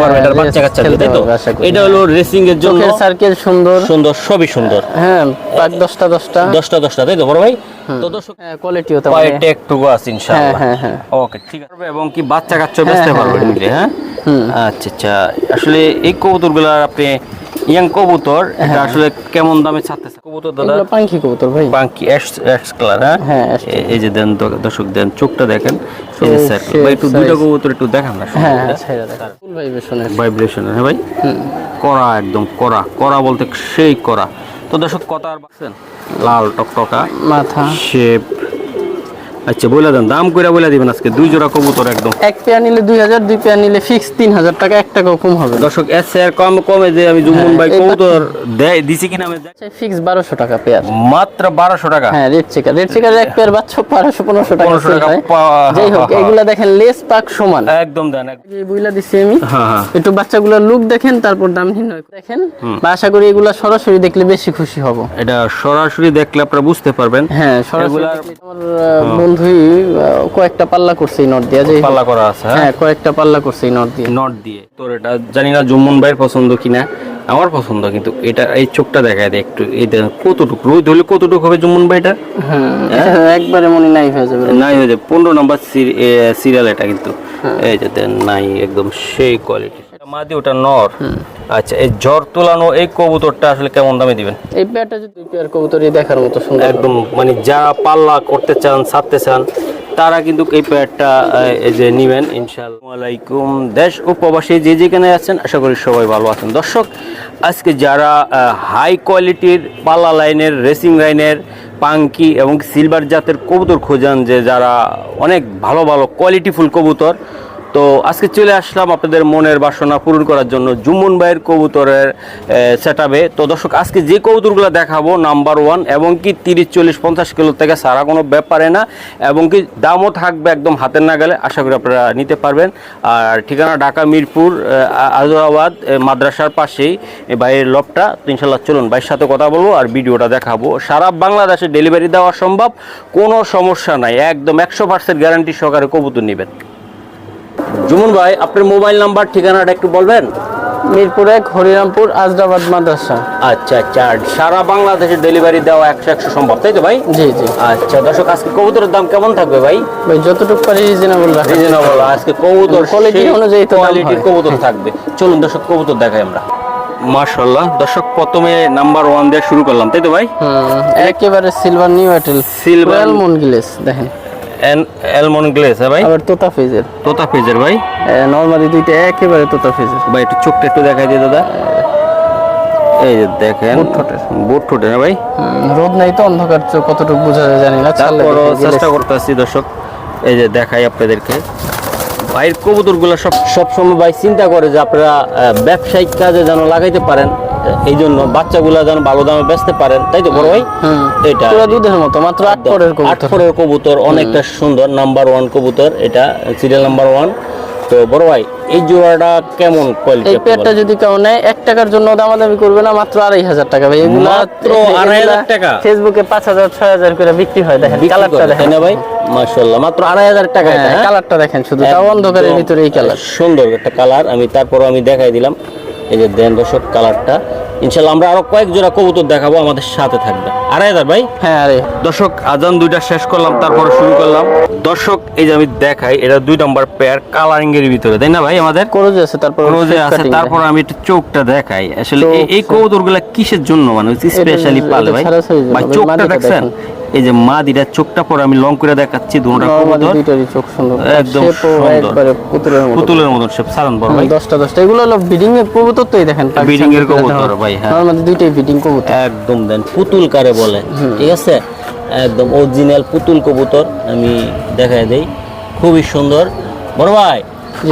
পারবে হ্যাঁ, এটার বাচ্চা কাচ্চা খেলতে তাই তো পারবে। এটা হলো রেসিং এর জন্য সার্কেল সুন্দর। সুন্দর সবই সুন্দর। হ্যাঁ পাঁচ দশটা দশটা। দশটা দশটা তাই তো বড় ভাই? তো দর্শক হ্যাঁ কোয়ালিটিও তো আছে ইনশাআল্লাহ। হ্যাঁ, হ্যাঁ, ওকে ঠিক আছে। এবং কি বাচ্চা কাচ্চা বেচতে হ্যাঁ, পারবে হ্যাঁ, হ্যাঁ? আচ্ছা আচ্ছা। আসলে এই কবুতরগুলো আপনি ইয়াং কবুতর এটা আসলে কেমন দামে ছাড়তেছে? কবুতর দাদা এগুলো পাঙ্খি কবুতর ভাই। বাঙ্কি এক্স এক্স কালার হ্যাঁ? হ্যাঁ, এই যে দেন দর্শক দেন চোখটা দেখেন। এই যে চোখ, ভাই একটু দুইটা কবুতর একটু দেখান না হ্যাঁ ছেড়ে দেখ ফুল ভাইব্রেশনের ভাইব্রেশন হ্যাঁ ভাই? করা একদম করা করা বলতে সেই করা তো দর্শক কত আর লাল টকটকা মাথা। শেপ আচ্ছা বলে দেন দাম কইরা বলে দিবেন আজকে দুই জোড়া কবুতর একদম। এক পেয়ার নিলে দুই হাজার দুই পেয়ার নিলে ফিক্স তিন হাজার টাকা এক টাকাও কম হবে দর্শক এস এর কম কমে যে আমি জুমুন ভাই কবুতর দেয় দিছি কিনা আমি ফিক্স বারোশো টাকা পেয়ার মাত্র বারোশো টাকা? হ্যাঁ রেড চেকার রেড চেকার এক পেয়ার বাচ্চা বারোশো পনেরোশো টাকা 1500 টাকা যাই হোক। এগুলা দেখেন লেস পাক সমান। একদম দেন এই বইলা দিছি আমি। হ্যাঁ হ্যাঁ একটু বাচ্চাগুলোর লুক দেখেন তারপর দাম নির্ণয় দেখেন। বা আশা করি এগুলা সরাসরি দেখলে বেশি খুশি হব। এটা সরাসরি দেখলে আপনারা বুঝতে পারবেন। হ্যাঁ সরাসরি আমার বন্ধুই কয়েকটা পাল্লা করছে নট দিয়ে যে পাল্লা করা আছে হ্যাঁ? হ্যাঁ কয়েকটা পাল্লা করছে নট দিয়ে। নট দিয়ে। তোর এটা জানি না জুম্মন ভাইয়ের পছন্দ কিনা আমার পছন্দ কিন্তু এটা এই চোখটা দেখায় দেয় একটু এই দেখেন কতটুকু রোদ হলে কতটুকু হবে জুম্মন ভাইটা? হ্যাঁ এটা একবারে মনে নাই হয়ে যাবে। নাই হয়ে যায় পনেরো নম্বর সিরিয়াল এটা কিন্তু। এই যে নাই একদম সেই কোয়ালিটি মাদি ওটা নর। আচ্ছা এই জ্বর তোলানো এই কবুতরটা আসলে কেমন দামে দিবেন? এই পেয়ারটা যদি পেয়ার কবুতরই দেখার মতো সুন্দর। একদম মানে যারা পাল্লা করতে চান ছাড়তে চান তারা কিন্তু এই প্যাডটা এই যে নিবেন ইনশাআল্লাহ। আলাইকুম। দেশ ও প্রবাসী যে যেখানে আছেন আশা করি সবাই ভালো আছেন। দর্শক আজকে যারা হাই কোয়ালিটির পাল্লা লাইনের রেসিং লাইনের পাঙ্কি এবং সিলভার জাতের কবুতর খোঁজান যে যারা অনেক ভালো ভালো কোয়ালিটিফুল কবুতর তো আজকে চলে আসলাম আপনাদের মনের বাসনা পূরণ করার জন্য জুম্মন ভাইয়ের কবুতরের সেট তো দর্শক, আজকে যে কবুতরগুলো দেখাবো নাম্বার ওয়ান এবং কি তিরিশ, চল্লিশ, পঞ্চাশ কিলো থেকে সারা কোনো ব্যাপারে না, এবং কি দামও থাকবে একদম হাতের নাগালে, আশা করি আপনারা নিতে পারবেন। আর ঠিকানা ঢাকা, মিরপুর আজরাবাদ মাদ্রাসার পাশেই ভাইয়ের লবটা তো ইনশাল্লাহ চলুন ভাইয়ের সাথে কথা বলব আর ভিডিওটা দেখাবো। সারা বাংলাদেশে ডেলিভারি দেওয়া সম্ভব, কোনো সমস্যা নাই, একদম একশো পার্সেন্ট গ্যারান্টি সহকারে কবুতর নেবেন। জুমন ভাই আপনার মোবাইল নাম্বার ঠিকানাটা একটু বলবেন? মিরপুর এক হরিরামপুর আজরাবাদ মাদ্রাসা। আচ্ছা আচ্ছা সারা বাংলাদেশে ডেলিভারি দেওয়া একশো একশো সম্ভব তাই তো ভাই? জি জি। আচ্ছা দর্শক আজকে কবুতরের দাম কেমন থাকবে ভাই? ভাই যতটুকু পারি রিজনেবল রাখা রিজনেবল আজকে কবুতর Quality অনুযায়ী তো কোয়ালিটির হয়। কবুতর থাকবে। চলুন দর্শক কবুতর দেখাই আমরা। মাশাল্লাহ দর্শক প্রথমে নাম্বার ওয়ান দিয়ে শুরু করলাম তাই তো ভাই? হুম একেবারে সিলভার নিউ এটেল রয়্যাল মুন গিলেস দেখেন। অ্যালমন্ড হ্যাঁ ভাই? আবার তোতা ফেজের। তোতা পেজের ভাই? নর্মালি দুইটা একেবারে তোতা ফেজের। ভাই একটু চোখটা একটু দেখাই দিয়ে দাদা। এই যে দেখেন বুট ঠোঁটে না ভাই? রোদ নাই তো অন্ধকার কতটুকু বোঝা যায় জানি না তারপরও চেষ্টা। করতেছি দর্শক এই যে দেখাই আপনাদেরকে। ভাইয়ের কবুতরগুলো সব সবসময় ভাই চিন্তা করে যে আপনারা ব্যবসায়িক কাজে যেন লাগাইতে পারেন। এই জন্য বাচ্চাগুলা যেন ভালো দামে বেচতে পারেন। তাই তো বড় ভাই? এটা পুরো দুধের মতো মাত্র আট পরের আট ফোরের কবুতর অনেকটা সুন্দর নাম্বার ওয়ান কবুতর। এটা সিরিয়াল নাম্বার ওয়ান তো বড় ভাই এই জোড়াটা কেমন কোয়ালিটি এই পেয়ারটা যদি কেউ নেয় এক টাকার জন্য দামাদামি করবে না মাত্র আড়াই হাজার টাকা। ভাই এগুলা মাত্র আড়াই হাজার টাকা? ফেসবুকে পাঁচ হাজার ছয় হাজার করে বিক্রি হয় দেখেন কালারটা দেখেন। না ভাই? মাশাআল্লাহ মাত্র আড়াই হাজার টাকা এটা, হ্যাঁ? কালারটা দেখেন শুধু তাও অন্ধকারের ভিতরে এই কালার সুন্দর একটা কালার আমি তারপর আমি দেখাই দিলাম। এই যে দেন দর্শক কালারটা। ইনশাল্লাহ আমরা আরও কয়েক জোড়া কবুতর দেখাবো আমাদের সাথে থাকবে। আড়াই হাজার ভাই। হ্যাঁ আরে। দর্শক আজান দুইটা শেষ করলাম তারপরে শুরু করলাম। দর্শক এই যে আমি দেখাই এটা দুই নম্বর পেয়ার কালারিং এর ভিতরে তাই না ভাই আমাদের? করোজে আছে তারপর আছে তারপর আমি একটু চোখটা দেখাই। আসলে এই- এই কবুতরগুলা কিসের জন্য মানে স্পেশালি পালে ভাই, চোখটা দেখছেন? এই যে মা দিটা চোখটা পরে আমি লং করে দেখাচ্ছি দুটোটা কবুতর। চোখ সুন্দর। একদম শেপও সুন্দর। একবারে পুতুলের মতো। পুতুলের মতন সব সারান বড় ভাই। দশটা দশটা। এগুলো হলো বিডিং এর কবুতর তো দেখেন Breeding এর কবুতর, ভাই, হ্যাঁ। নরমালি দুইটাই বিডিং কবুতর। একদম দেন পুতুল কারে বলে ঠিক আছে? একদম অরিজিনাল পুতুল কবুতর আমি দেখাই দেই। খুবই সুন্দর। বড় ভাই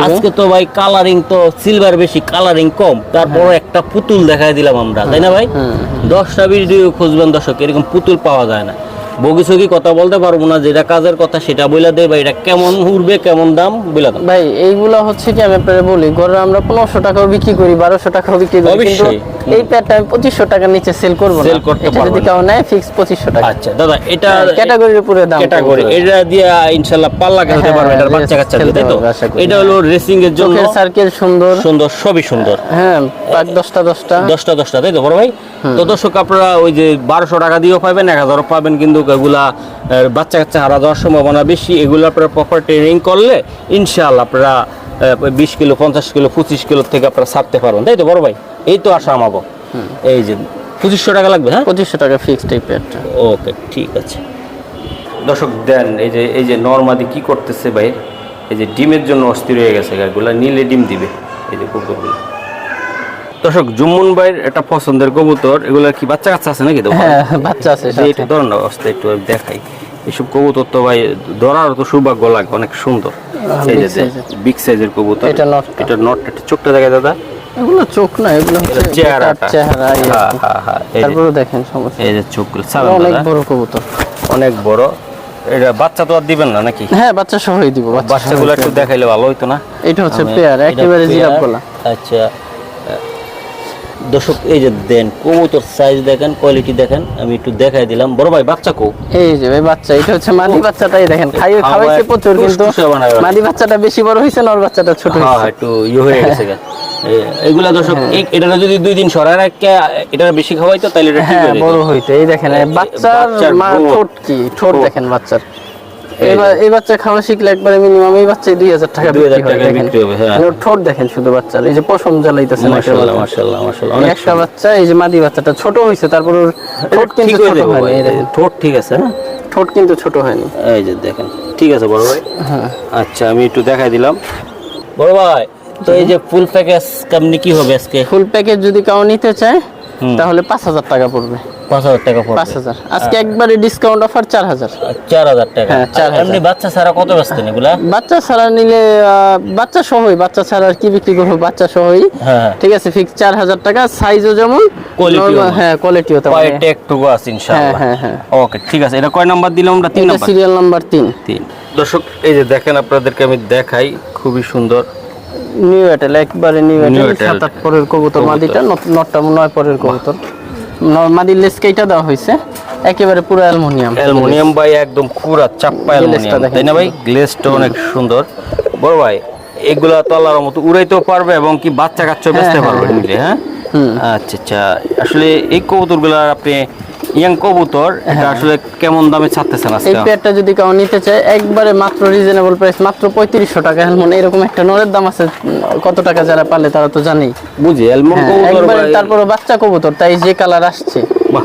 আজকে তো ভাই কালারিং তো সিলভার বেশি কালারিং কম। তারপর একটা পুতুল দেখাই দিলাম আমরা তাই না ভাই? দশটা ভিডিও খুঁজবেন দর্শক এরকম পুতুল পাওয়া যায় না। বগিসগি কথা বলতে পারব না যেটা কাজের কথা সেটা বইলা দেয় বা এটা কেমন উঠবে কেমন দাম বইলা ভাই এইগুলা হচ্ছে কি আমি বলি ঘরে আমরা পনেরোশো টাকাও বিক্রি করি বারোশো টাকাও বিক্রি করি কিন্তু। এই পেয়ারটা আমি পঁচিশশো টাকার নিচে সেল করব Sell করতে এটা যদি কেউ নেয় ফিক্স পঁচিশশো টাকা। আচ্ছা দাদা এটা ক্যাটাগরির উপরে দাম ক্যাটাগরি এটা দিয়ে ইনশাআল্লাহ পাল্লা খেলতে হ্যাঁ, পারবে race বাচ্চা কাচ্চা তাই তো? পারবে। এটা হলো রেসিং এর জন্য সার্কেল সুন্দর। সুন্দর সবই সুন্দর। হ্যাঁ পাক দশটা দশটা। দশটা দশটা তাই তো বড় ভাই? তো দর্শক আপনারা ওই যে বারোশো টাকা দিয়েও পাবেন এক হাজারও পাবেন কিন্তু এগুলা বাচ্চা কাচ্চা হারা যাওয়ার সম্ভাবনা বেশি। এগুলো আপনারা প্রপার ট্রেনিং করলে ইনশাআল্লাহ আপনারা বিশ কিলো পঞ্চাশ কিলো পঁচিশ কিলো থেকে আপনারা ছাড়তে পারবেন। তাই তো বড় ভাই? এই তো আশা আমাকে এই যে পঁচিশশো টাকা লাগবে হ্যাঁ? পঁচিশশো টাকা ফিক্সড এই পেয়ারটা ওকে ঠিক আছে। দর্শক দেন এই যে এই যে নর্মাদি কি করতেছে ভাই? এই যে ডিমের জন্য অস্থির হয়ে গেছে গাছগুলা নীলে ডিম দিবে এই যে কুকুরগুলো। দর্শক জুম্মন ভাইয়ের একটা পছন্দের কবুতর এগুলা কি বাচ্চা কাচ্চা আছে নাকি? তো হ্যাঁ বাচ্চা আছে। এটা ধরুন অবস্থা একটু দেখাই। এসব কবুতর তো ভাই ধরার তো সৌভাগ্য লাগে অনেক সুন্দর। বিগ সাইজের কবুতর। এটা নটটা। এটা নট একটা চোখটা দেখা দাদা। এগুলো চোখ না এগুলো এটা হচ্ছে চেহারাটা। চেহারা এই আর হ্যাঁ। হ্যাঁ হ্যাঁ তারপরে দেখেন সমস্যা। এই যে চোখগুলো অনেক বড় কবুতর। অনেক বড়। এটা বাচ্চা তো আর দিবেন না নাকি? হ্যাঁ বাচ্চা সহই দিব বাচ্চাগুলো একটু দেখাইলে ভালো না। এটা হচ্ছে পেয়ার একেবারে জিরাফ গলা। আচ্ছা। দর্শক এই যে দেন কবুতর সাইজ দেখেন কোয়ালিটি দেখেন আমি একটু দেখাই দিলাম। বড় ভাই বাচ্চা কো? এই যে ভাই বাচ্চা এটা হচ্ছে মাদি বাচ্চাটাই দেখেন। খাওয়ায় খাওয়াইছে প্রচুর কিন্তু মাদি বাচ্চাটা বেশি বড় হয়েছে নর বাচ্চাটা ছোট হইছে? হ্যাঁ একটু ইয়ে হয়ে গেছে গা। এ- এগুলা দর্শক এই- এটা যদি দুই দিন সরাই রাখে এটা বেশি খাওয়াইতো তাহলে এটা ঠিক হ্যাঁ বড় হইতে। এই দেখেন বাচ্চার মা। ঠোঁট কি? ঠোঁট। দেখেন বাচ্চার। এবার এই বাচ্চা খাওয়া শিখলে একবারে মিনিমাম এই বাচ্চায় দুই হাজার টাকা 2000 বিক্রি হয় বিক্রি হবে, হ্যাঁ। ঠোঁট দেখেন শুধু বাচ্চার এই যে পশম জ্বালাইতেছে মাশাআল্লাহ মাশাআল্লাহ মাশাআল্লাহ অনেক একটা বাচ্চা এই যে মাদি বাচ্চাটা ছোট হয়েছে তারপর ঠোঁট ঠিক কিন্তু ছোট হয়নি ভাই। এই দেখেন। ঠোঁট ঠিক আছে হ্যাঁ? ঠোঁট কিন্তু ছোট হয়নি। এই যে দেখেন ঠিক আছে বড় ভাই? হ্যাঁ। আচ্ছা আমি একটু দেখাই দিলাম। বড় ভাই তো এই যে ফুল প্যাকেজ কেমনি কি হবে আজকে? ফুল প্যাকেজ যদি কেউ নিতে চায়। তাহলে পাঁচ হাজার টাকা পড়বে। পাঁচ হাজার টাকা পড়বে। পাঁচ হাজার। আজকে একবারে ডিসকাউন্ট অফার চার হাজার। চার হাজার টাকা। হ্যাঁ, চার এমনি বাচ্চা ছাড়া কত ব্যস্তেন এগুলা? বাচ্চা ছাড়া নিলে বাচ্চা সহই বাচ্চা ছাড়া আর কি বিক্রি করব? বাচ্চা সহই। হ্যাঁ ঠিক আছে ফিক্স চার হাজার টাকা সাইজও যেমন Quality ও যেমন। হ্যাঁ কোয়ালিটিও তেমন। কয়েকটা একটু আছে ইনশাআল্লাহ। হ্যাঁ, হ্যাঁ, ওকে ঠিক আছে। এটা কয় নাম্বার দিলাম আমরা? তিন নাম্বার। সিরিয়াল নাম্বার তিন। তিন। দর্শক এই যে দেখেন আপনাদেরকে আমি দেখাই খুবই সুন্দর। নিউ এটেল একবারে নিউ এটেল সাত আট পরের কবুতর। মাদিটা নটটা নয় পরের কবুতর। মাদির দেওয়া হয়েছে? একেবারে পুরো অ্যালুমিনিয়াম। অ্যালুমিনিয়াম ভাই একদম পুরা চাপ্পা অ্যালুমিনিয়াম। তাই না ভাই? গ্লেসটা অনেক সুন্দর। বড় ভাই এগুলা তলার মতো উড়াইতেও পারবে এবং কি বাচ্চা কাচ্চা বেচতে হ্যাঁ, পারবে হ্যাঁ, হ্যাঁ? আচ্ছা আচ্ছা। আসলে এই কবুতরগুলো আপনি ইয়াং কবুতর এটা আসলে কেমন দামে ছাড়তেছেন হ্যাঁ। এই পেয়ারটা যদি কেউ নিতে চায় একবারে মাত্র রিজনেবল প্রাইস মাত্র পঁয়ত্রিশশো টাকা। মানে এরকম একটা নরের দাম আছে কত টাকা যারা পালে তারা তো জানেই। বুঝি অ্যালমন্ড হ্যাঁ, কবুতর তারপরে বাচ্চা কবুতর তাই যে কালার আসছে।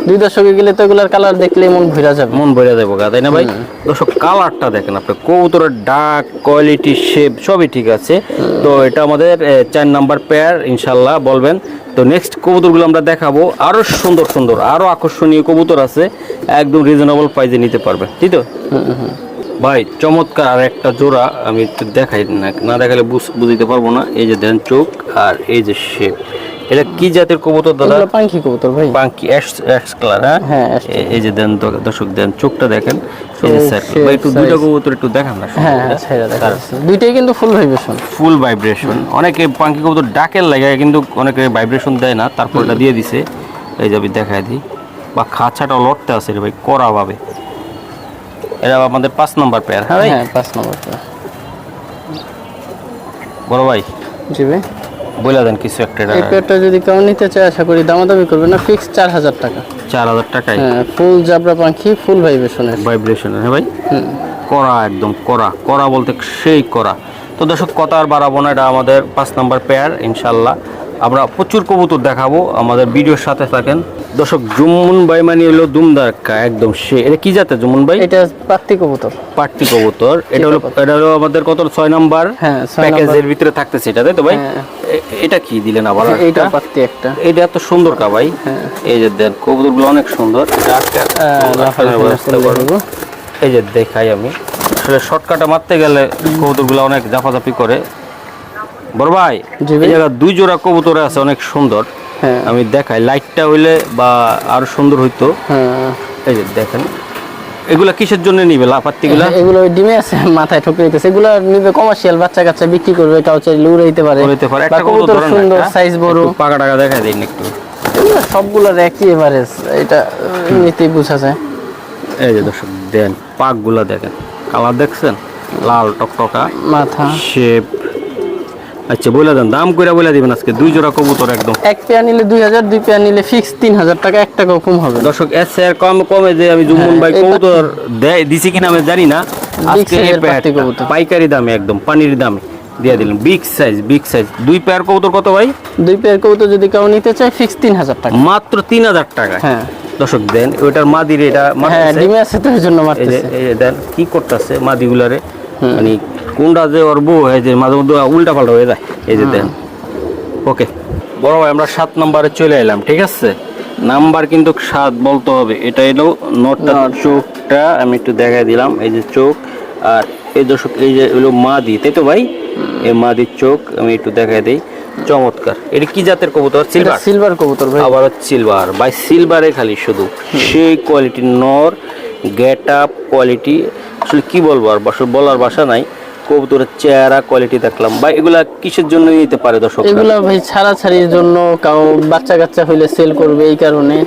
দুই দশকে গেলে তো এগুলার কালার দেখলেই মন ভরা যাবে। মন ভরে যাব গা তাই না ভাই? দর্শক কালারটা দেখেন আপনি কবুতরের ডাক কোয়ালিটি শেপ সবই ঠিক আছে। তো এটা আমাদের চার নাম্বার পেয়ার ইনশাল্লাহ বলবেন। তো নেক্সট কবুতরগুলো আমরা দেখাবো। আরও সুন্দর সুন্দর আরও আকর্ষণীয় কবুতর আছে। একদম রিজনেবল প্রাইজে নিতে পারবে। তাই তো? ভাই, চমৎকার আর একটা জোড়া আমি একটু দেখাই না দেখালে বুঝ- বুঝতে পারব না। এই যে দেন চোখ আর এই যে শেপ এটা কি জাতের কবুতর দাদা? এগুলো পাঙ্খি কবুতর ভাই। পাঙ্কি অ্যাশ অ্যাশ কালার হ্যাঁ? হ্যাঁ, এই যে দেন দর্শক দেন চোখটা দেখেন এই যে এই ভাই একটু দুইটা size। কবুতর একটু দেখান না হ্যাঁ এটা দেখা যাচ্ছে। দুইটাই কিন্তু ফুল ভাইব্রেশন ফুল ভাইব্রেশন অনেকে পাঙ্কি কবুতর ডাকের লাগে কিন্তু অনেকে ভাইব্রেশন দেয় না তারপর এটা দিয়ে দিছে। এই যে আমি দেখাই দিই। বা খাঁচাটা লড়তে আছে রে ভাই করা ভাবে। এটা আমাদের পাঁচ নম্বর পেয়ার হ্যাঁ ভাই? হ্যাঁ পাঁচ নম্বর বড় ভাই? জি ভাই। বলে দেন কিছু একটা এই পেয়ারটা যদি কেউ নিতে চায় আশা করি দামাদামি করবে না ফিক্স চার হাজার টাকা। চার হাজার টাকায়? হ্যাঁ ফুল জাবরা পাখি ফুল ভাইব্রেশনের ভাইব্রেশন হ্যাঁ ভাই? করা একদম করা করা বলতে সেই করা তো দর্শক কথা আর বাড়াবো না এটা আমাদের পাঁচ নাম্বার পেয়ার ইনশাল্লাহ আমরা প্রচুর কবুতর দেখাবো আমাদের ভিডিওর সাথে থাকেন। দর্শক জুমুন ভাই মানে হলো দুমদারকা একদম সে এটা কি জাতের জুমুন ভাই এটা পাত্তি কবুতর। পাট্টি কবুতর। এটা হলো এটা হলো আমাদের কত? ছয় নাম্বার হ্যাঁ, প্যাকেজের ভিতরে থাকতেছে এটা তাই তো ভাই? হ্যাঁ। এটা কি দিলেন আবার? এইটা একটা? পাত্তি একটা। এটা এত সুন্দর কা ভাই। হ্যাঁ। এই যে দেন কবুতরগুলো অনেক সুন্দর। এটা। এই যে দেখাই আমি। আসলে শর্টকাটে মারতে গেলে কবুতরগুলো অনেক জাফাজাফি করে। বড় ভাই এই জায়গা দুই জোড়া কবুতর আছে অনেক সুন্দর। হ্যাঁ আমি দেখাই। লাইটটা হইলে বা আরও সুন্দর হইতো। হ্যাঁ। এই যে দেখেন। এগুলা কিসের জন্য নিবে লাপাত্তিগুলা? এগুলো ওই ডিমে আছে মাথায় ঠুকে দিতেছে এগুলো নিবে কমার্শিয়াল বাচ্চা কাচ্চা বিক্রি করবে কাউ চাইলে উড়াইতে পারে। করতে পারে। একটা কবুতর না সুন্দর সাইজ বড়। পাকা টাকা দেখাই দিন একটু। এগুলো সবগুলোর একই এভারেজ এটা এমনিতেই বোঝা যায়। এই যে দর্শক দেন পাকগুলা দেখেন। কালার দেখছেন? লাল টকটকা। মাথা। শেপ আচ্ছা বলে দেন দাম বলে দিবেন আজকে দুই জোড়া কবুতর একদম। এক পেয়ার নিলে দুই হাজার দুই পেয়ার নিলে ফিক্স তিন হাজার টাকা এক টাকাও কম হবে দর্শক এর স্যার কম কমে যে আমি জুমুন ভাই হ্যাঁ, কবুতর দেয় দিছি কিনা আমি জানি না। আজকে এই এর কবুতর। পাইকারি দামে একদম পানির দামে দিয়ে দিলাম। বিগ সাইজ বিগ সাইজ দুই পেয়ার কবুতর কত ভাই? দুই পেয়ার কবুতর যদি কেউ নিতে চায় ফিক্স তিন হাজার টাকা। মাত্র তিন হাজার টাকা হ্যাঁ। দর্শক দেন ওইটার মাদির এটা হ্যাঁ ডিমে আছে তো জন্য মারতেছে। দেন কি করতেছে মাদিগুলারে? মানে কোনটা যে ওর বউ হয়ে যে মাঝে মধ্যে উল্টা পাল্টা হয়ে যায় এই যে দেন ওকে বড় ভাই আমরা সাত নম্বরে চলে এলাম ঠিক আছে? নাম্বার কিন্তু সাত বলতে হবে এটা এলো নটটা চোখটা আমি একটু দেখাই দিলাম এই যে চোখ আর এই দর্শক এই যে হলো মাদি তাই তো ভাই? এই মাদির চোখ আমি একটু দেখাই দিই চমৎকার। এটা কি জাতের কবুতর? সিলভার সিলভার কবুতর ভাই। আবার সিলভার ভাই সিলভারে খালি শুধু। সেই কোয়ালিটির নর গেট আপ কোয়ালিটি আসলে কি বলব, আর বস, বলার ভাষা নাই। কবুতরের চেহারা কোয়ালিটি দেখলাম। বা এগুলা কিসের জন্য নিতে পারে দর্শক এগুলা ভাই ছাড়াছাড়ির জন্য কাউ বাচ্চা কাচ্চা হইলে সেল করবে এই কারণে।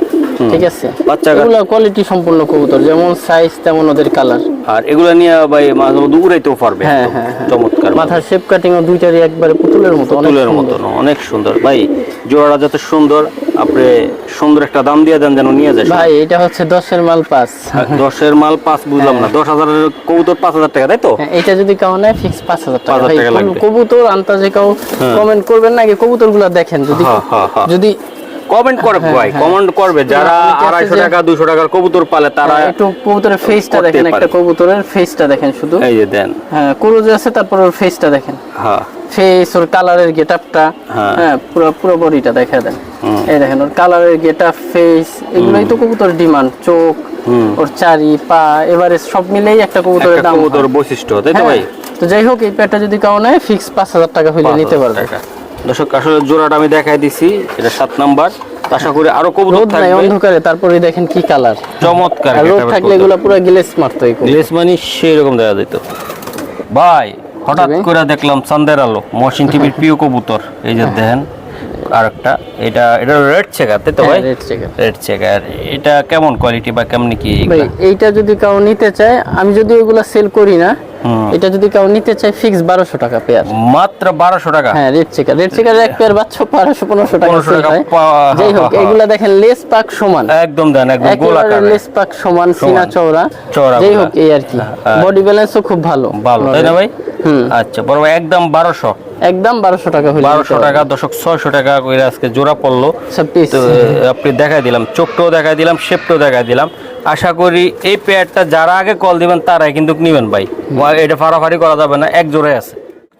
ঠিক আছে? এগুলা কোয়ালিটি সম্পূর্ণ কবুতর যেমন সাইজ তেমন ওদের কালার আর এগুলা নিয়ে ভাই মাঝে মধ্যে উড়াইতেও পারবে। হ্যাঁ, হ্যাঁ, হ্যাঁ। চমৎকার মাথার শেপ কাটিং ও দুইটারই একবারে পুতুলের মতো অনেক তুলের সুন্দর। অনেক সুন্দর। ভাই জোড়াটা যত সুন্দর আপনি সুন্দর একটা দাম দিয়ে দেন যেন নিয়ে যায়। ভাই এটা হচ্ছে দশের মাল পাস দশের মাল পাঁচ বুঝলাম না। দশ হাজারের কবুতর পাঁচ হাজার টাকা তাই তো? এটা যদি কাউ নেয় ফিক্স পাঁচ হাজার টাকা। 5,000 ভাই টাকা কোন লাগবে। কবুতর আন্তাজে কাউ কমেন্ট করবেন না আগে কবুতরগুলা দেখেন যদি। যদি কমেন্ট করে ভাই কমেন্ট করবে। যারা আড়াইশো টাকা দুশো টাকার কবুতর পালে তারা হ্যাঁ, একটু কবুতরের ফেসটা দেখেন একটা কবুতরের ফেসটা দেখেন শুধু। এই যে দেন। হ্যাঁ কুরুজ আছে তারপর ওর ফেসটা দেখেন। হ্যাঁ। ফেস ওর কালারের গেটআপটা হ্যাঁ। হ্যাঁ পুরো পুরো বডিটা দেখা দেন। এই দেখেন ওর কালারের গেটআপ ফেস এগুলোই তো কবুতর ডিমান্ড চোখ। ওর চারি পা এবারে সব মিলেই একটা কবুতরের দাম। কবুতর বৈশিষ্ট্য তাই তো হ্যাঁ, ভাই? তো যাই হোক এই প্যাডটা যদি কাউ নেয় ফিক্স পাঁচ হাজার টাকা হইলে নিতে 5,000 পারবে। টাকা। দর্শক আসলে জোড়াটা আমি দেখাই দিছি এটা সাত নাম্বার। আশা করি আরও কবুতর থাকবে। অন্ধকারে তারপরে দেখেন কি কালার চমৎকার রোদ থাকলে এগুলো পুরো গ্লেস মারতো এই গ্লেস মানে সেই রকম দেখা যেত ভাই হঠাৎ করে দেখলাম চান্দের আলো মহসিন টিভির প্রিয় কবুতর। এই যে দেখেন আরেকটা এটা এটা রেড চেকার তাই তো হ্যাঁ, ভাই? red checker। রেড চেকার এটা কেমন কোয়ালিটি বা কেমন কি ভাই এইটা যদি কাউ নিতে চায় আমি যদি ওগুলা সেল করি না। এটা যদি কাউ নিতে চায় ফিক্স বারোশো টাকা পেয়ার মাত্র বারোশো টাকা? হ্যাঁ রেড চেকার রেড চেকার এক পেয়ার বাচ্চা বারোশো পনেরোশো টাকা 1500 sell টাকা হয়। যাই হোক হা, হা, হা। এগুলা দেখেন লেস পাক সমান। একদম দেন একদম গোলাকার। লেস পাক সমান সিনা চওড়া। যাই হোক এই আর কি। হ্যাঁ। বডি ব্যালেন্সও খুব ভালো। ভালো তাই না ভাই। আচ্ছা বড় ভাই একদম বারোশো। একদম বারোশো টাকা হইলে। বারোশো টাকা দশক ছয়শো টাকা করে আজকে জোড়া পড়ল। তো আপনি দেখাই দিলাম চোখটাও দেখাই দিলাম শেপটাও দেখাই দিলাম। আশা করি এই পেয়ারটা যারা আগে কল দিবেন তারাই কিন্তু নিবেন ভাই। এটা ফাড়াফাড়ি করা যাবে না এক জোরে আছে।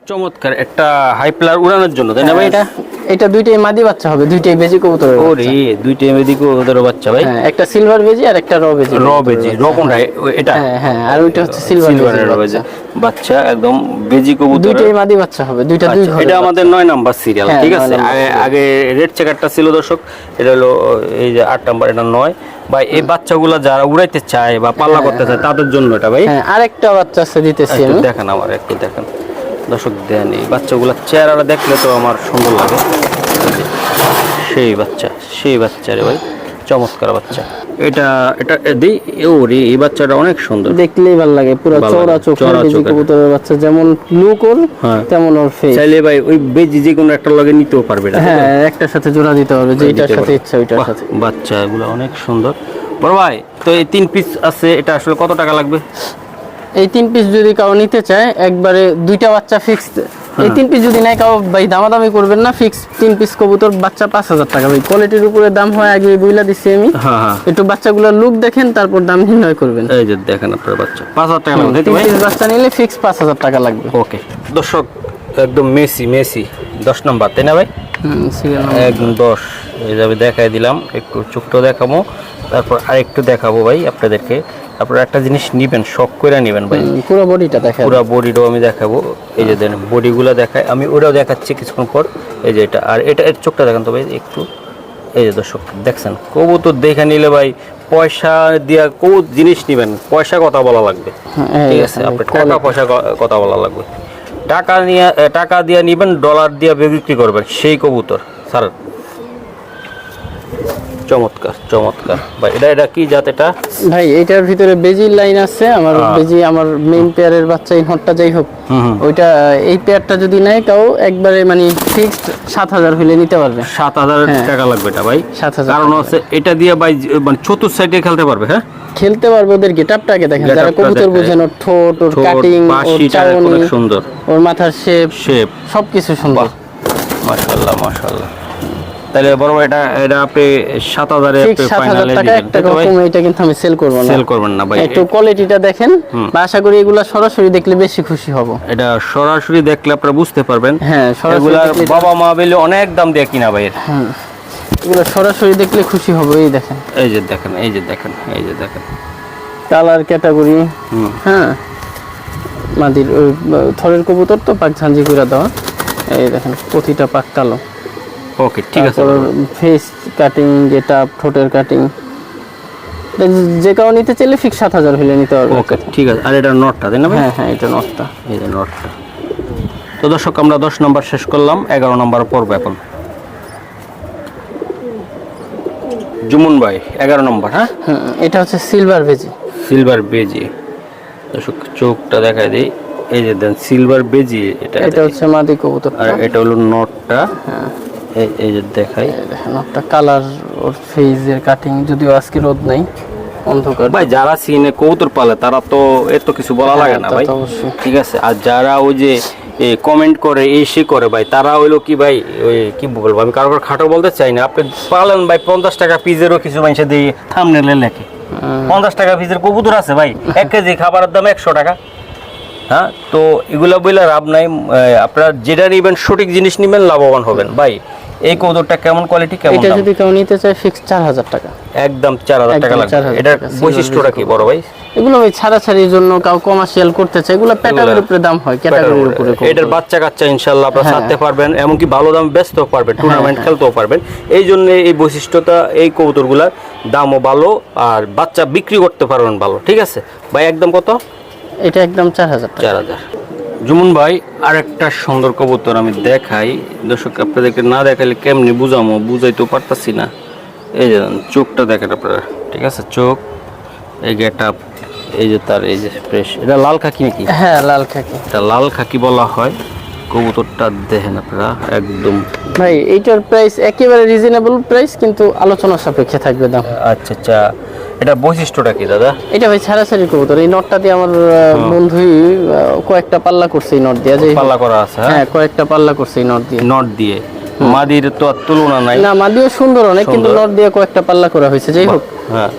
চমৎকার একটা হাই প্লার উড়ানোর জন্য তাই না ভাই এটা? এটা দুইটাই মাদি বাচ্চা হবে দুইটাই বেজি কবুতরের বাচ্চা। ওরে দুইটা এদিকে ওদের বাচ্চা ভাই। হ্যাঁ একটা সিলভার বেজি আর একটা র বেজি। র বেজি র কোনটা? এটা? হ্যাঁ হ্যাঁ আর ওইটা হচ্ছে সিলভার সিলভারের বেজি বেজি। বাচ্চা একদম বেজি কবুতর দুইটাই মাদি বাচ্চা হবে দুইটা দুই আচ্ছা, ঘরে এটা আমাদের নয় নাম্বার সিরিয়াল হ্যাঁ, ঠিক আছে? আগে- রেড চেকারটা ছিল দর্শক এটা হলো এই যে আট নাম্বার এটা নয়। বা এই বাচ্চাগুলা যারা উড়াইতে চায় বা পাল্লা করতে চায় তাদের জন্য এটা ভাই। হ্যাঁ আরেকটা বাচ্চা আছে দিতেছি আমি। দেখেন আমার একটু দেখেন। দর্শক দেন এই বাচ্চাগুলোর চেহারাটা দেখলে তো আমার সুন্দর লাগে। সেই বাচ্চা সেই বাচ্চা রে ভাই চমৎকার বাচ্চা। এটা এটা দিই ও রে এই বাচ্চাটা অনেক সুন্দর। দেখলেই ভালো লাগে পুরো চওড়া চোখের চওড়া। কবুতরের বাচ্চা যেমন লুক ওর হ্যাঁ। তেমন ওর ফেস চাইলে ভাই ওই বেজি যে কোনো একটা লগে নিতেও পারবে এটা হ্যাঁ একটার সাথে জোড়া দিতে হবে যে এটার সাথে ইচ্ছা ওইটার সাথে। বাচ্চা এগুলো অনেক সুন্দর। বড় ভাই তো এই তিন পিস আছে এটা আসলে কত টাকা লাগবে? এই তিন পিস যদি কাউ নিতে চায় একবারে দুইটা বাচ্চা ফিক্সড হ্যাঁ। এই তিন পিস যদি নাই কাউ ভাই দামাদামি করবেন না ফিক্স তিন পিস কবুতর বাচ্চা পাঁচ হাজার টাকা। ভাই কোয়ালিটির উপরে দাম হয় আগে বুইলা দিছি আমি। হ্যাঁ হ্যাঁ। একটু বাচ্চাগুলোর লুক দেখেন তারপর দাম নির্ণয় করবেন। এই যে দেখেন আপনার বাচ্চা। পাঁচ হাজার টাকা লাগবে তিন ভাই? পিস বাচ্চা নিলে ফিক্স পাঁচ হাজার টাকা লাগবে। ওকে দর্শক একদম মেসি মেসি। দশ নম্বর তাই না ভাই? একদম দশ। এই যাবে দেখাই দিলাম একটু চোখটাও দেখাবো। তারপর আরেকটু দেখাবো ভাই আপনাদেরকে। তারপর একটা জিনিস নিবেন শখ করে নিবেন ভাই। পুরো বডিটা দেখা পুরো বডিটাও আমি দেখাবো। এই যে দেন বডিগুলো দেখাই। আমি ওটাও দেখাচ্ছি কিছুক্ষণ পর। এই যে এটা আর এটা এর চোখটা দেখান তো ভাই একটু। এই যে দর্শক দেখছেন? কবুতর দেখে নিলে ভাই পয়সা দিয়া কবু জিনিস নিবেন পয়সা কথা বলা লাগবে। হ্যাঁ, ঠিক আছে আপনার। টাকা পয়সা কথা বলা লাগবে। টাকা নিয়ে টাকা দিয়ে নেবেন ডলার দিয়ে বিক্রি করবেন সেই কবুতর স্যার। চমৎকার চমৎকার। ভাই এটা এটা কি জাত এটা? ভাই এটার ভিতরে বেজির লাইন আছে আমার। বেজি আমার মেইন পেয়ারের বাচ্চা এই হটটা যাই হোক। ওইটা এই পেয়ারটা যদি নেয় তাও একবারে মানে ফিক্সড সাত হাজার হলে নিতে পারবে। সাত হাজার হ্যাঁ। টাকা লাগবে এটা ভাই। সাত হাজার কারণ হচ্ছে এটা দিয়ে ভাই মানে চতুর্থ সাইডে খেলতে পারবে হ্যাঁ? খেলতে পারবে ওদের গেটআপটাকে দেখেন যারা কবুতর বোঝেন ওর ঠোঁট ওর কাটিং ওর চাউনি সুন্দর। ওর মাথার শেপ শেপ সবকিছু সুন্দর। মাশাল্লাহ মাশাল্লাহ তাহলে বড় ভাই এটা এটা আপনি সাত হাজারে ঠিক সাত হাজার ফাইনালে টাকা একটা রকম এটা কিন্তু আমি সেল করব না। সেল করবেন না ভাই। একটু কোয়ালিটিটা দেখেন বা আশা করি এগুলা সরাসরি দেখলে বেশি খুশি হব। এটা সরাসরি দেখলে আপনারা বুঝতে পারবেন। হ্যাঁ সরাসরি এগুলার বাবা মা বেলে অনেক দাম দিয়ে কিনা ভাই। এগুলো সরাসরি দেখলে খুশি হব এই দেখেন। এই যে দেখেন এই যে দেখেন এই যে দেখেন। কালার ক্যাটাগরি হ্যাঁ। মাদির থরের কবুতর তো পাক ঝাঞ্জি করে দেওয়া। এই দেখেন প্রতিটা পাক কালো। ওকে ঠিক আছে ফেস কাটিং যেটা ঠোঁটের কাটিং যে কাউ নিতে চাইলে ফিক্স সাত হাজার হলে নিতে পারবে। ওকে ঠিক আছে। আর এটা নটটা তাই না ভাই? হ্যাঁ হ্যাঁ এটা নটটা এই যে নটটা তো দর্শক আমরা দশ নম্বর শেষ করলাম এগারো নম্বর পড়ব এখন। জুমুন ভাই এগারো নম্বর হ্যাঁ? এটা হচ্ছে সিলভার বেজি সিলভার বেজি দর্শক চোখটা দেখাই দিই। এই যে দেন সিলভার বেজি এটা এটা হচ্ছে মাদি কবুতর আর এটা হলো নটটা এই এই যে দেখাই। দেখেন কালার ওর ফেজের কাটিং যদিও আজকে রোদ নাই অন্ধকার। ভাই যারা সিনে পালে তারা তো এত কিছু বলা লাগে না ভাই। ঠিক আছে আর যারা ওই যে কমেন্ট করে এই সে করে ভাই তারা হইল কি ভাই ওই কি বলব আমি কারোর খাটো বলতে চাই না। আপনি পালেন ভাই পঞ্চাশ টাকা পিজেরও কিছু মানুষের দিয়ে থামনে লেখে। পঞ্চাশ টাকা পিজের কবুতর আছে ভাই এক কেজি খাবারের দাম একশো টাকা। হ্যাঁ? তো এগুলো বলে লাভ নাই। আপনারা যেটা নিবেন সঠিক জিনিস নিবেন লাভবান হবেন। ভাই এই কবুতরটা কেমন কোয়ালিটি কেমন এটা যদি কেউ নিতে চায় ফিক্স চার হাজার টাকা। একদম চার হাজার টাকা লাগবে। 4,000 এটার বৈশিষ্ট্যটা কি বড় ভাই? এগুলো ওই ছাড়াছাড়ির জন্য কাউ কমার্শিয়াল করতে চায় এগুলো প্যাটার্নের উপরে দাম হয় ক্যাটাগরির উপরে। এটার বাচ্চা কাচ্চা ইনশাল্লাহ আপনারা হ্যাঁ। ছাড়তে পারবেন এমনকি ভালো দাম বেচতেও পারবেন টুর্নামেন্ট খেলতেও পারবেন। এই জন্য এই বৈশিষ্ট্যটা এই কবুতরগুলার দামও ভালো আর বাচ্চা বিক্রি করতে পারবেন ভালো ঠিক আছে? ভাই একদম কত? এটা একদম চার হাজার চার হাজার। জুমুন ভাই আর একটা সুন্দর কবুতর আমি দেখাই। দর্শক আপনাদেরকে না দেখালে কেমনি বুঝামো? বুঝাইতেও পারতাছি না। এই যে চোখটা দেখেন আপনারা। ঠিক আছে চোখ। এই গেট আপ এই যে তার এই যে ফ্রেশ। এটা লাল খাকি নাকি? হ্যাঁ লাল খাকি। এটা লাল খাকি বলা হয়। কবুতরটা দেখেন আপনারা একদম। ভাই এইটার প্রাইস একেবারে রিজনেবল প্রাইস কিন্তু আলোচনা সাপেক্ষে থাকবে দাম। আচ্ছা আচ্ছা। এটা বৈশিষ্ট্যটা কি দাদা? এটা ভাই ছাড়াছাড়ি কবুতর। এই নটটা দিয়ে আমার বন্ধুই কয়েকটা পাল্লা করছে এই নট দিয়ে। যে পাল্লা করা আছে হ্যাঁ? হ্যাঁ কয়েকটা পাল্লা করছে এই নট দিয়ে। নট দিয়ে। মাদির তো আর তুলনা নাই। না মাদিও সুন্দর অনেক কিন্তু। নট দিয়ে কয়েকটা পাল্লা করা হয়েছে। যাই হোক হ্যাঁ।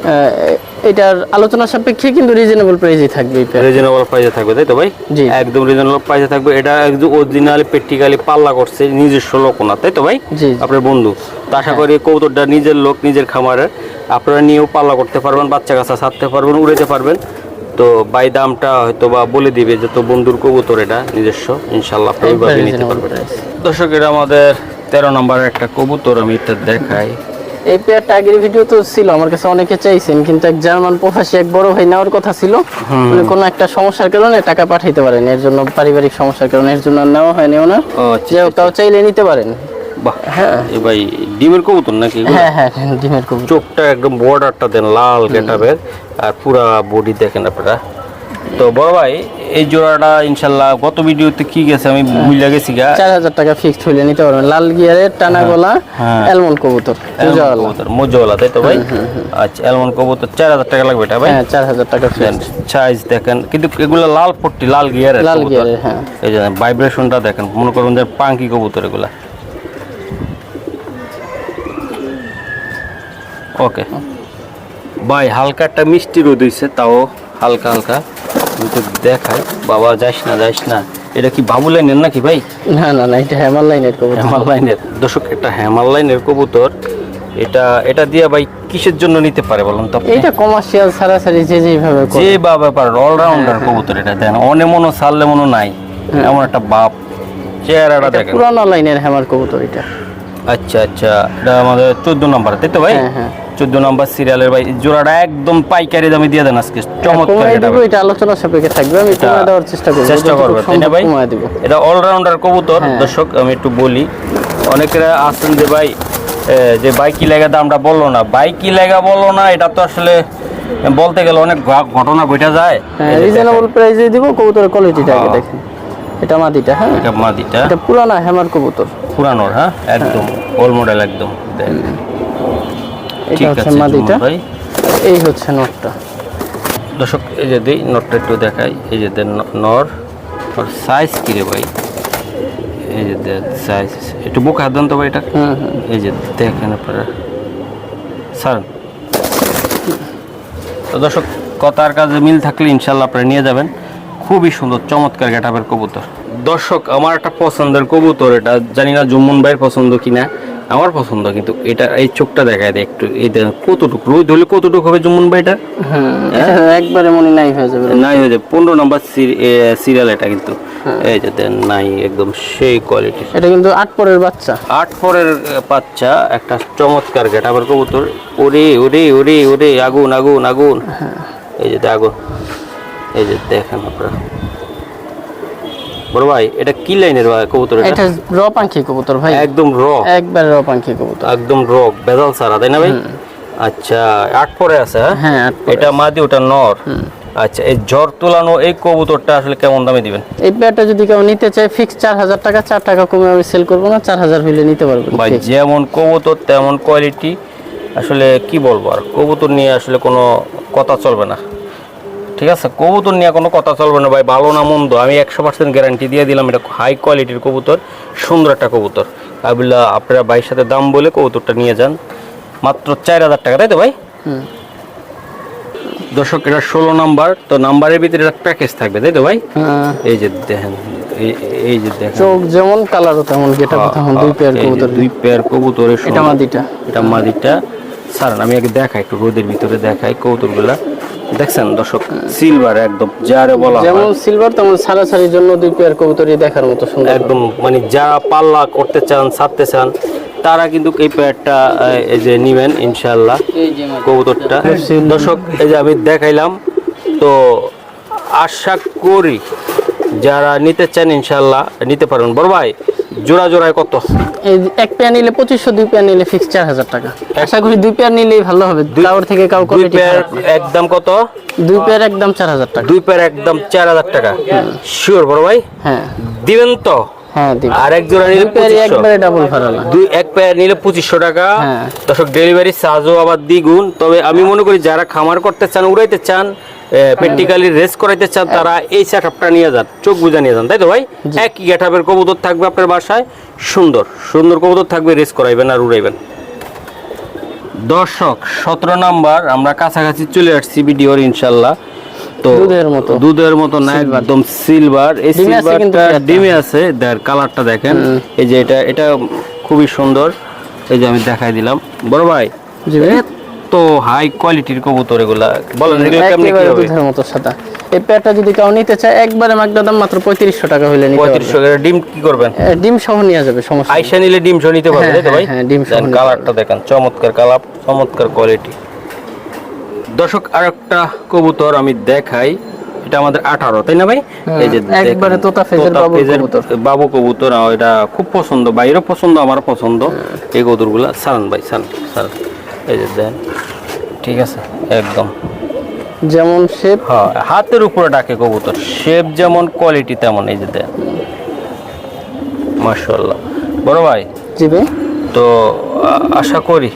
এটার আলোচনা সাপেক্ষে কিন্তু রিজনেবল প্রাইসই থাকবে pair। রিজনেবল প্রাইসে থাকবে তাই তো ভাই জি। একদম রিজনেবল প্রাইসে থাকবে এটা একদম অরিজিনালি প্র্যাকটিক্যালি পাল্লা করছে নিজস্ব লোক না তাই তো ভাই জি। আপনার বন্ধু তো আশা করি কবুতরটা নিজের লোক নিজের খামারের আপনারা নিয়েও পাল্লা করতে পারবেন বাচ্চা কাচ্চা ছাড়তে পারবেন উড়াতে পারবেন তো বাই দামটা হয়তো বা বলে দিবে যে তো বন্ধুর কবুতর এটা নিজস্ব ইনশাল্লাহ আপনি নিতে পারবেন price। দর্শক এটা আমাদের তেরো নম্বরের একটা কবুতর আমি এটা দেখাই এই পেয়ারটা আগের ভিডিও তো ছিল আমার কাছে অনেকে চাইছেন কিন্তু এক জার্মান প্রবাসী এক বড় ভাই নেওয়ার কথা ছিল। উনি কোনো একটা সমস্যার কারণে টাকা পাঠাইতে পারেন এর জন্য পারিবারিক সমস্যার কারণে এর জন্য নেওয়া হয়নি ওনার। ও আচ্ছা যে চাইলে নিতে পারেন। বাহ হ্যাঁ। ভাই ডিমের কবুতর নাকি হ্যাঁ হ্যাঁ হ্যাঁ, ডিমের কবুতর। চোখটা একদম বর্ডারটা দেন লাল গেটাবের আর পুরা বডি দেখেন আপনারা। তো বড় ভাই এই জোড়াটা ইনশাল্লাহ গত ভিডিওতে কি গেছে আমি ভুলে গেছি গা। চার হাজার টাকা ফিক্সড হইলে নিতে পারবেন। লাল গিয়ারের টানা গলা হ্যাঁ। অ্যালমন্ড কবুতর। কবুতর মজওয়ালা তাই তো ভাই? আচ্ছা এলমন কবুতর চার হাজার টাকা লাগবে এটা ভাই? হ্যাঁ চার হাজার টাকা ফিক্সড সাইজ দেখেন কিন্তু এগুলো লাল পট্টি লাল গিয়ারের লাল। গিয়ারের হ্যাঁ। এই যে ভাইব্রেশনটা দেখেন মনে করুন যে পাঙ্কি কবুতর এগুলা। ওকে ভাই হালকা একটা মিষ্টি রোদ হইছে তাও হালকা হালকা। কিন্তু দেখাই বাবা যাইস না যাইস না। এটা কি বাবু লাইনের নাকি ভাই? না না না এটা হ্যামার লাইনের কবুতর। হ্যামার লাইনের। দর্শক এটা হ্যামার লাইনের কবুতর। এটা এটা দিয়ে ভাই কিসের জন্য নিতে পারে বলুন তো? এইটা কমার্শিয়াল ছাড়াছাড়ি যে যেভাবে যে বা ব্যাপার অলরাউন্ডার কবুতর এটা দেন। অনে মনো সারলে মনো নাই। এমন একটা বাপ। চেহারাটা এটা দেখেন। পুরানো লাইনের হ্যামার কবুতর এটা। আচ্ছা আচ্ছা। এটা আমাদের চোদ্দ নম্বর তাই তো ভাই? হ্যাঁ, হ্যাঁ। চোদ্দ নম্বর সিরিয়ালের ভাই জোড়াটা একদম পাইকারি দামে দিয়ে দেন আজকে চমৎকার এটা আলোচনা সাপেক্ষে থাকবে আমি দেওয়ার চেষ্টা করব চেষ্টা করবে তাই না ভাই? এটা অলরাউন্ডার কবুতর হ্যাঁ। দর্শক আমি একটু বলি। অনেকেরা আছেন যে ভাই যে বাইকি লেগা দামটা বলল না। বাইকি লেগা বলল না এটা তো আসলে বলতে গেলে অনেক ঘটনা ঘটে যায়। রিজনেবল প্রাইসে দিব কবুতরের কোয়ালিটিটা আগে। দেখেন। এটা মাদিটা হ্যাঁ? এটা মাদিটা এটা পুরানা হ্যামার কবুতর। পুরানোর হ্যাঁ? একদম ওল্ড মডেল একদম। এটা হচ্ছে মাদিটা এই হচ্ছে নটটা। দর্শক এই যে দিই নটটা একটু দেখাই। এই যে নর ওর সাইজ কি রে ভাই? এই যে সাইজ একটু বুক হাত দেন তো ভাই এটা। এই যে দেখেন আপনারা। স্যার তো দর্শক কথার কাজে মিল থাকলে ইনশাল্লাহ আপনারা নিয়ে যাবেন। খুবই সুন্দর চমৎকার গেটাপের কবুতর। দর্শক আমার একটা পছন্দের কবুতর এটা। জানি না জুম্মন ভাইয়ের পছন্দ কিনা। আমার পছন্দ কিন্তু এটা এই চোখটা দেখায় দেয় একটু। এই দেখেন কতটুকু রোদ হলে কতটুকু হবে জুম্মন ভাইটা? হুম এটা একবারে মনে নাই হয়ে যাবে। নাই হয়ে যাবে। পনেরো নম্বর সিরিয়াল এটা কিন্তু। এই যে দেন নাই একদম সেই কোয়ালিটির এটা কিন্তু আট পরের বাচ্চা। আট পরের বাচ্চা একটা চমৎকার গেটাবার কবুতর। ওরে ওরে ওরে ওরে আগুন আগুন আগুন। এই যে আগুন এই যে দেখেন আপনারা। বড় ভাই এটা কি লাইনের ভাই কবুতর এটা? এটা র পাখি কবুতর ভাই। একদম র একবারে র পাখি কবুতর। একদম র বেজাল সারা তাই না ভাই? আচ্ছা আট পরে আছে হ্যাঁ? হ্যাঁ। এটা মাদি ওটা নর। আচ্ছা এই জ্বর তোলানো এই কবুতরটা আসলে কেমন দামে দিবেন? এই পেয়ারটা যদি কেউ নিতে চায় ফিক্স চার হাজার টাকা চার টাকা কমে আমি সেল করব না চার হাজার হইলে নিতে পারবেন। ভাই যেমন কবুতর তেমন কোয়ালিটি আসলে কি বলব আর কবুতর নিয়ে আসলে কোনো কথা চলবে না। ঠিক আছে? কবুতর নিয়ে কোনো কথা চলবে না ভাই ভালো না মন্দ। আমি একশো পার্সেন্ট গ্যারান্টি দিয়ে দিলাম এটা হাই কোয়ালিটির কবুতর সুন্দর একটা কবুতর। আবিল্লা আপনারা ভাইয়ের সাথে দাম বলে কবুতরটা নিয়ে যান। মাত্র চার হাজার টাকা তাই তো ভাই। দর্শক এটা ষোলো নাম্বার তো নাম্বারের ভিতরে একটা প্যাকেজ থাকবে তাই তো ভাই? হ্যাঁ, এই যে দেখেন এই- যে দেখেন। চোখ যেমন কালারও তেমন গেটা তেমন দুই পেয়ার হ্যাঁ, কবুতর। দুই পেয়ার কবুতরের এটা। মাদিটা। এটা মাদিটা। আমি আগে দেখাই একটু রোদের ভিতরে দেখাই কৌতুকগুলা দেখছেন দর্শক? সিলভার একদম যারে বলা যেমন সিলভার তেমন সারাসারির জন্য দুই পেয়ার কবুতরই দেখার মতো সুন্দর। একদম মানে যারা পাল্লা করতে চান ছাড়তে চান তারা কিন্তু এই পেয়ারটা এই যে নিবেন ইনশাল্লাহ এই যে কবুতরটা। দর্শক এই যে আমি দেখাইলাম তো আশা করি যারা নিতে চান ইনশাল্লাহ নিতে পারবেন। বড় ভাই জোড়া জোড়ায় কত? এই এক পেয়ার নিলে পঁচিশশো দুই পেয়ার নিলে ফিক্স চার হাজার টাকা। আশা করি দুই পেয়ার নিলেই ভালো হবে। কাউর থেকে কাউ দুই পেয়ার একদম কত? দুই পেয়ার একদম চার হাজার টাকা। দুই পেয়ার একদম চার হাজার টাকা। শিওর বড় ভাই? হ্যাঁ। দিবেন তো? হ্যাঁ আর এক জোড়া নিলে একবারে ডাবল দুই এক পেয়ার নিলে পঁচিশশো টাকা। হ্যাঁ। দর্শক ডেলিভারি চার্জও আবার দ্বিগুণ। তবে আমি মনে করি যারা খামার করতে চান উড়াইতে চান প্র্যাকটিক্যালি রেস করাইতে চান তারা এই সেট আপটা নিয়ে যান চোখ বুঝা নিয়ে যান তাই তো ভাই? একই গেটাপের কবুতর থাকবে আপনার বাসায় সুন্দর সুন্দর কবুতর থাকবে রেস করাইবেন আর উড়াইবেন। দর্শক সতেরো নাম্বার আমরা কাছাকাছি চলে আসছি ভিডিওর ইনশাল্লাহ। তো দুধের মতো। দুধের মতো না একদম সিলভার এই সিলভারটা ডিমে আছে দেখ কালারটা দেখেন। এই যে এটা এটা খুবই সুন্দর। এই যে আমি দেখাই দিলাম। বড় ভাই জি ভাই। তো হাই কোয়ালিটির কবুতর এগুলা। বলেন এগুলো কেমনি কি হবে? দুধের মতো সাদা। এই পেয়ারটা যদি কেউ নিতে চায় একবারে মাগদা দাম মাত্র পঁয়ত্রিশশো টাকা হইলে নিতে পারবে। ডিম কি করবেন? ডিম সহ নিয়ে যাবে সমস্যা আইসা নিলে ডিম সহ নিতে পারবে তাই তো ভাই? হ্যাঁ, হ্যাঁ, ডিম সহ কালারটা দেখেন চমৎকার কালার চমৎকার কোয়ালিটি দর্শক আরেকটা কবুতর আমি দেখাই। এটা আমাদের আঠারো তাই না ভাই? এই যে একবারে তোতা ফেজের ফেজের কবুতর। বাবু কবুতর এটা খুব পছন্দ বাইরেও পছন্দ আমার পছন্দ। এই কবুতরগুলা সারান ভাই সারান সারান। এই যে দেন। ঠিক আছে। একদম। যেমন শেপ হ্যাঁ হাতের উপরে ডাকে কবুতর। শেপ যেমন কোয়ালিটি তেমন এই যে দেন। মাশাল্লাহ বড় ভাই জি ভাই। তো আশা করি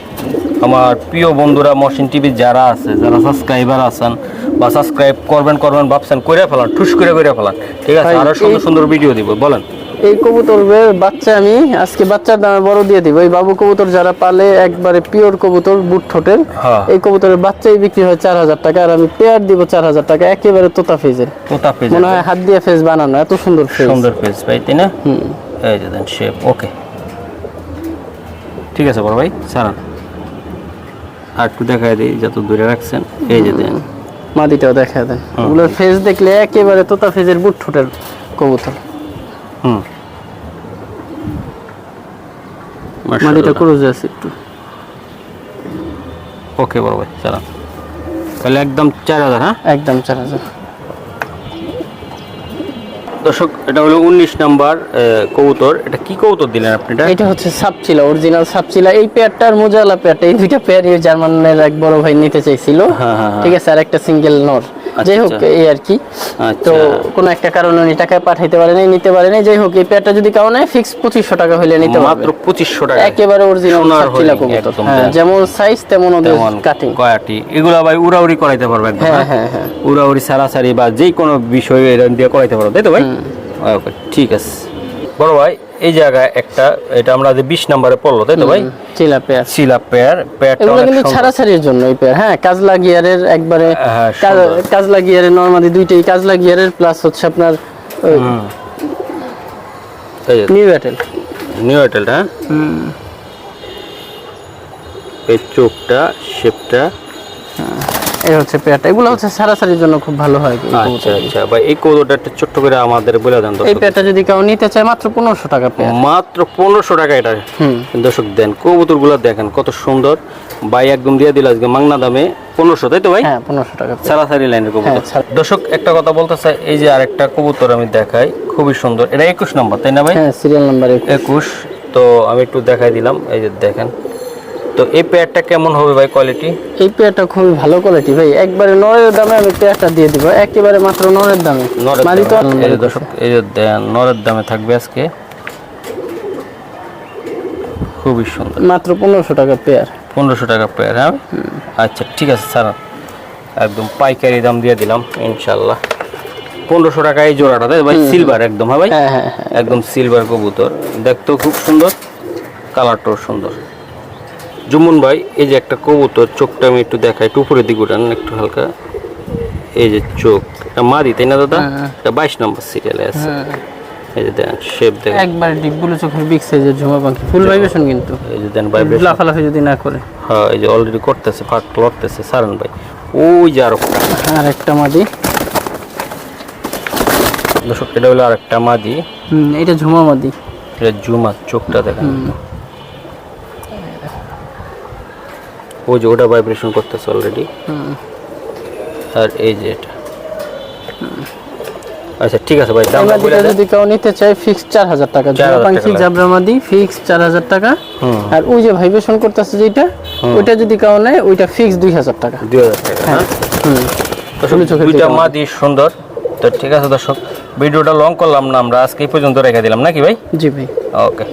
আমার প্রিয় বন্ধুরা মশিন টিভি যারা আছে যারা সাবস্ক্রাইবার আছেন বা সাবস্ক্রাইব করবেন করবেন ভাবছেন করে ফেলান ঠুস করে করে ফেলান। ঠিক আছে ভাই, আরও সুন্দর সুন্দর ভিডিও দিব। বলেন। এই কবুতরের বাচ্চা আমি আজকে বাচ্চার দামে বড় দিয়ে দিব। এই বাবু কবুতর যারা পালে একবারে পিওর কবুতর বুট ঠোঁটের হ্যাঁ। এই কবুতরের বাচ্চাই বিক্রি হয় চার হাজার টাকা আর আমি পেয়ার দিব চার হাজার টাকা একেবারে তোতা ফেজের। তোতা পেজ মনে হয় হাত দিয়ে ফেজ বানানো এত সুন্দর ফেজ সুন্দর পেজ ভাই তাই না? হুম। এই যে দেন শেপ ওকে ঠিক আছে বড় ভাই সারান আর একটু দেখায় দিই যত দূরে রাখছেন এই যে দেন। মাদিটাও দেখা দেন। ওগুলোর ফেজ দেখলে একেবারে তোতা ফেজের বুট ঠোঁটের কবুতর। হুম। মাদিটা মাশাআল্লাহ। আছে একটু। ওকে বড় ভাই সারান তাহলে একদম চার হাজার হ্যাঁ? একদম চার হাজার। দর্শক এটা হলো উনিশ নাম্বার আহ, কবুতর। এটা কি কবুতর দিলেন আপনি এটা? এটা হচ্ছে সাপচিলা অরিজিনাল সাপচিলা। এই পেয়ারটা আর মোজালা পেয়ারটা এই দুইটা পেয়ার জার্মানের এক বড় ভাই নিতে চাইছিল। হ্যাঁ, হ্যাঁ, হ্যাঁ। ঠিক আছে আর একটা সিঙ্গেল নর। যাই হোক আচ্ছা। এই আর কি। আচ্ছা। তো কোনো একটা কারণে উনি টাকা পাঠাইতে পারে নাই নিতে পারে নাই। যাই হোক এই পেয়ারটা যদি কারণে ফিক্স পঁচিশশো টাকা হইলে নিতে মাত্র পারবে। পঁচিশশো টাকা। একেবারে অরিজিনাল কবুতর একদম হ্যাঁ দেন। যেমন সাইজ তেমন ওদের কাটিং কয়াটি। এগুলা ভাই উড়াউড়ি করাইতে পারবে একদম হ্যাঁ, হ্যাঁ? হ্যাঁ, হ্যাঁ। উড়াউড়ি সারাসারি বা যে কোনো বিষয় দিয়ে করাইতে পারো। তাই তো ভাই? ওকে ঠিক আছে। বড় ভাই এই জায়গায় একটা এটা আমরা যে বিশ নম্বরে পড়ল তাই তো ভাই? চিলা পেয়ার। শিলা পেয়ার পেয়ারটা এগুলো কিন্তু। ছাড়াছাড়ির জন্য এই পেয়ার। হ্যাঁ কাজলা গিয়ারের একবারে হ্যাঁ, কাজ- সুন্দর। কাজলা গিয়ারের নর্মালি দুইটাই কাজলা গিয়ারের প্লাস হচ্ছে আপনার নিউ এয়ারটেল নিউ এয়ারটেলটা হ্যাঁ? এই চোখটা শেপটা এই হচ্ছে পেয়ারটা। এগুলো হচ্ছে সারাসারির জন্য খুব ভালো হয় আচ্ছা কবুতর। আচ্ছা। ভাই এই কৌদোটা একটু ছোট্ট করে আমাদের বলে দেন এই পেয়ারটা যদি কেউ নিতে চায় মাত্র পনেরোশো টাকা পেয়ার। মাত্র পনেরোশো টাকা এটা। হুম। দর্শক দেন কবুতরগুলো দেখেন কত সুন্দর। ভাই একদম দিয়ে দিল আজকে মাংনা দামে পনেরোশো তাই তো ভাই? হ্যাঁ পনেরোশো টাকা সারাসারি লাইনের কবুতর। হ্যাঁ, দর্শক একটা কথা বলতে চাই এই যে আরেকটা কবুতর আমি দেখাই খুবই সুন্দর। এটা একুশ নম্বর তাই না ভাই? হ্যাঁ সিরিয়াল নাম্বার একুশ। তো আমি একটু দেখাই দিলাম এই যে দেখেন। তো এই পেয়ারটা কেমন হবে ভাই কোয়ালিটি এই পেয়ারটা খুবই ভালো কোয়ালিটি ভাই। একবারে নরের দামে আমি পেয়ারটা দিয়ে দিব। একেবারে মাত্র নরের দামে। তো দর্শক এই নরের দামে থাকবে আজকে। খুবই সুন্দর। মাত্র পনেরোশো টাকা পেয়ার। পনেরোশো টাকা পেয়ার হ্যাঁ? আচ্ছা ঠিক আছে স্যার। একদম পাইকারি দাম দিয়ে দিলাম ইনশাল্লাহ পনেরোশো টাকা এই জোড়াটা তাই ভাই? সিলভার একদম হ্যাঁ ভাই? হ্যাঁ হ্যাঁ হ্যাঁ। একদম সিলভার কবুতর। দেখতেও খুব সুন্দর কালারটাও সুন্দর। জুমুন ভাই এই যে একটা কবুতর চোখটা আমি একটু দেখাই একটু উপরের দিকে উঠান একটু হালকা। এই যে চোখ এটা মাদি তাই না দাদা? হ্যাঁ। এটা বাইশ নম্বর সিরিয়ালে আছে। এই যে দেন শেপ দেখেন। একবারে ডিপগুলো চোখের বিগ সাইজের ঝুমা পাখি ফুল ভাইব্রেশন কিন্তু। এই যে দেন ভাইব্রেশন লাফালাফি যদি না করে। হ্যাঁ এই যে অলরেডি করতেছে ফাট লড়তেছে সারান ভাই। ওই যে আরও আর একটা মাদি। দর্শক এটা হলো আরেকটা মাদি। হুম এটা ঝুমা মাদি। এটা চোখটা দেখেন। ওই যে ওটা ভাইব্রেশন করতেছে অলরেডি আর এই যে এটা। আচ্ছা ঠিক আছে ভাই দামটা বলে যদি কেউ নিতে চায় ফিক্স চার হাজার টাকা। 4,000 ঝুমা টাকা পাখি লাগে। জাবরা মাদি ফিক্স চার হাজার টাকা। আর ওই যে ভাইব্রেশন করতেছে যেটা ওইটা যদি কেউ নেয় ওইটা ফিক্স দুই হাজার টাকা। দুই হাজার টাকা হ্যাঁ? হুম। ফুল চোখের দুইটা মাদি সুন্দর। তো ঠিক আছে দর্শক ভিডিওটা লং করলাম না আমরা আজকে এই পর্যন্ত রেখে দিলাম নাকি ভাই? জি ভাই। ওকে